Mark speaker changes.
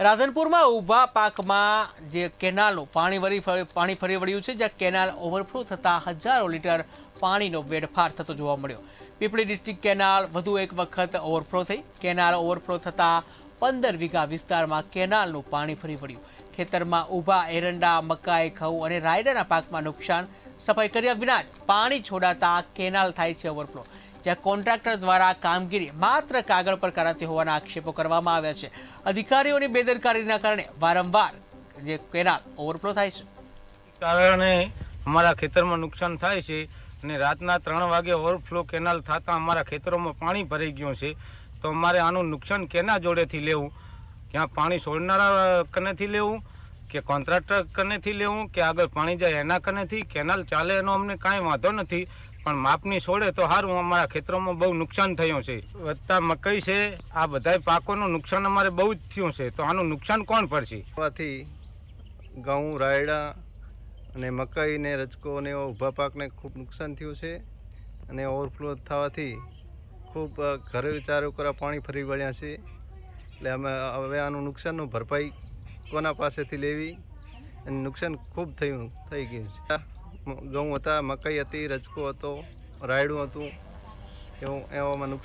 Speaker 1: રાધનપુરમાં ઊભા પાકમાં જે કેનાલનું પાણી વળી પાણી ફરી વળ્યું છે, જ્યાં કેનાલ ઓવરફ્લો થતાં હજારો લીટર પાણીનો વેડફાર થતો જોવા મળ્યો. પીપળી ડિસ્ટ્રિક્ટ કેનાલ વધુ એક વખત ઓવરફ્લો થઈ. કેનાલ ઓવરફ્લો થતાં પંદર વીઘા વિસ્તારમાં કેનાલનું પાણી ફરી વળ્યું. ખેતરમાં ઊભા એરંડા, મકાઈ, ઘઉં અને રાયડાના પાકમાં નુકસાન સફાઈ કર્યા વિના પાણી છોડાતા કેનાલ થાય છે ઓવરફ્લો. જ્યાં કોન્ટ્રાક્ટર દ્વારા કામગીરી માત્ર કાગળ પર કરાતી હોવાના આક્ષેપો કરવામાં આવ્યા છે. અધિકારીઓની બેદરકારીના કારણે વારંવાર જે કેનાલ ઓવરફ્લો થાય છે.
Speaker 2: કારણે અમારા ખેતરમાં નુકસાન થાય છે અને રાતના ત્રણ વાગે ઓવરફ્લો કેનાલ થતાં અમારા ખેતરોમાં પાણી ભરાઈ ગયું છે. તો અમારે આનું નુકસાન કેના જોડેથી લેવું? ક્યાં પાણી છોડનારા કનેથી લેવું? કે કોન્ટ્રાક્ટર કનેથી લેવું? કે આગળ પાણી જાય એના કનેથી? કેનાલ ચાલે એનો અમને કાંઈ વાંધો નથી. પણ માપની છોડે તો સારું અમારા ખેતરોમાં બહુ નુકસાન થયું છે. વધતા મકઈ છે, આ બધાય પાકોનું નુકસાન અમારે બહુ જ થયું છે. તો આનું નુકસાન કોણ પડશે?
Speaker 3: આથી ઘઉં, રાયડા અને મકાઈ ને રચકો ને ઊભા પાકને ખૂબ નુકસાન થયું છે અને ઓવરફ્લો થવાથી ખૂબ ઘરે ચારો કરા પાણી ફરી વળ્યા છે. એટલે અમે, હવે આનું નુકસાનનું ભરપાઈ કોના પાસેથી લેવી અને નુકસાન ખૂબ થયું, થઈ ગયું છે. ઘઉં હતા મકાઈ હતી રજકો હતો રાયડું હતું એવું એવામાં